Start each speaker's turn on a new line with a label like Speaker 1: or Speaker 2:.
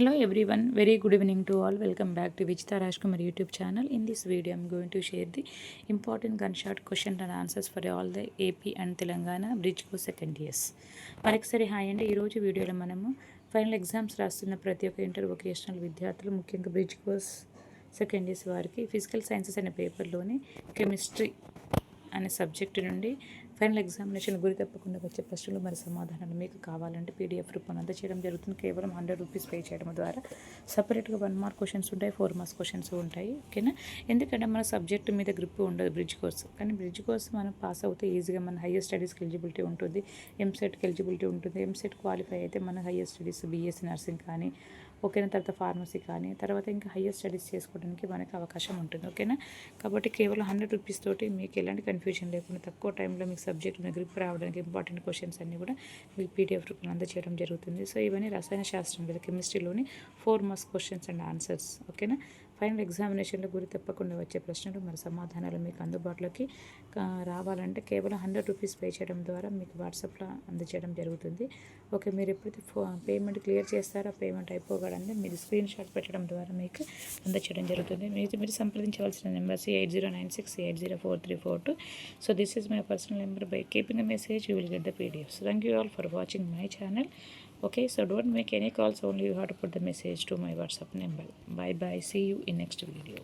Speaker 1: Hello everyone, very good evening to all. Welcome back to Vichita Rajkumar YouTube channel. In this video, I'm going to share the important gunshot question and answers for all the AP and Telangana Bridge Course second years. మరొకసారి hi అండి ఈరోజు వీడియోలో మనము final exams రాస్తున్న ప్రతి ఒక్క inter vocational విద్యార్థులు ముఖ్యంగా బ్రిడ్జ్ కోర్స్ సెకండ్ ఇయర్స్ వారికి ఫిజికల్ సైన్సెస్ అనే పేపర్లోని కెమిస్ట్రీ అనే సబ్జెక్టు నుండి ఫైనల్ ఎగ్జామినేషన్ గురి తప్పకుండా వచ్చే ప్రశ్నలు మరి సమాధానాలు మీకు కావాలంటే పీడిఎఫ్ రూపంలో అందచేయడం జరుగుతుంది. కేవలం హండ్రెడ్ రూపీస్ పే చేయడం ద్వారా సపరేట్గా వన్ మార్క్ క్వశ్చన్స్ ఉంటాయి ఫోర్ మార్క్స్ క్వశ్చన్స్ ఉంటాయి. ఓకేనా? ఎందుకంటే మన సబ్జెక్ట్ మీద గ్రిప్ ఉండదు బ్రిడ్జ్ కోర్స్. కానీ బ్రిడ్జ్ కోర్స్ మనం పాస్ అవుతే ఈజీగా మన హయ్యర్ స్టడీస్కి ఎలిజిబిలిటీ ఉంటుంది. ఎంసెట్కి ఎలిజిబిలిటీ ఉంటుంది. ఎంసెట్ క్వాలిఫై అయితే మన హయ్యర్ స్టడీస్ బీఎస్సీ నర్సింగ్ కానీ ఓకేనా తర్వాత ఫార్మసీ కానీ తర్వాత ఇంకా హయ్యర్ స్టడీస్ చేసుకోవడానికి మనకి అవకాశం ఉంటుంది ఓకేనా? కాబట్టి కేవలం హండ్రెడ్ రూపీస్ తోటి మీకు ఎలాంటి కన్ఫ్యూజన్ లేకుండా తక్కువ టైంలో మీకు సబ్జెక్ట్ మీద గ్రిప్ రావడానికి ఇంపార్టెంట్ క్వశ్చన్స్ అన్నీ కూడా మీకు పీడిఎఫ్ రూపంలో అందజేయడం జరుగుతుంది. సో ఇవన్నీ రసాయన శాస్త్రం లేదా కెమిస్ట్రీలోని four marks questions and answers ఓకేనా? ఫైనల్ ఎగ్జామినేషన్లో గురి తప్పకుండా వచ్చే ప్రశ్నలు మరి సమాధానాలు మీకు అందుబాటులోకి రావాలంటే కేవలం హండ్రెడ్ రూపీస్ పే చేయడం ద్వారా మీకు వాట్సాప్లో అందజేయడం జరుగుతుంది. ఓకే మీరు ఎప్పుడైతే ఫో పేమెంట్ క్లియర్ చేస్తారో పేమెంట్ అయిపోగలంటే మీరు స్క్రీన్ షాట్ పెట్టడం ద్వారా మీకు అందజేయడం జరుగుతుంది. మీరు మీరు సంప్రదించవలసిన numbers eight zero nine six eight zero four three four two. So this is my personal number by keeping the message you will get the pdf thank you all for watching my channel. Okay so don't make any calls only you have to put the message to my whatsapp number. Bye bye see you in next video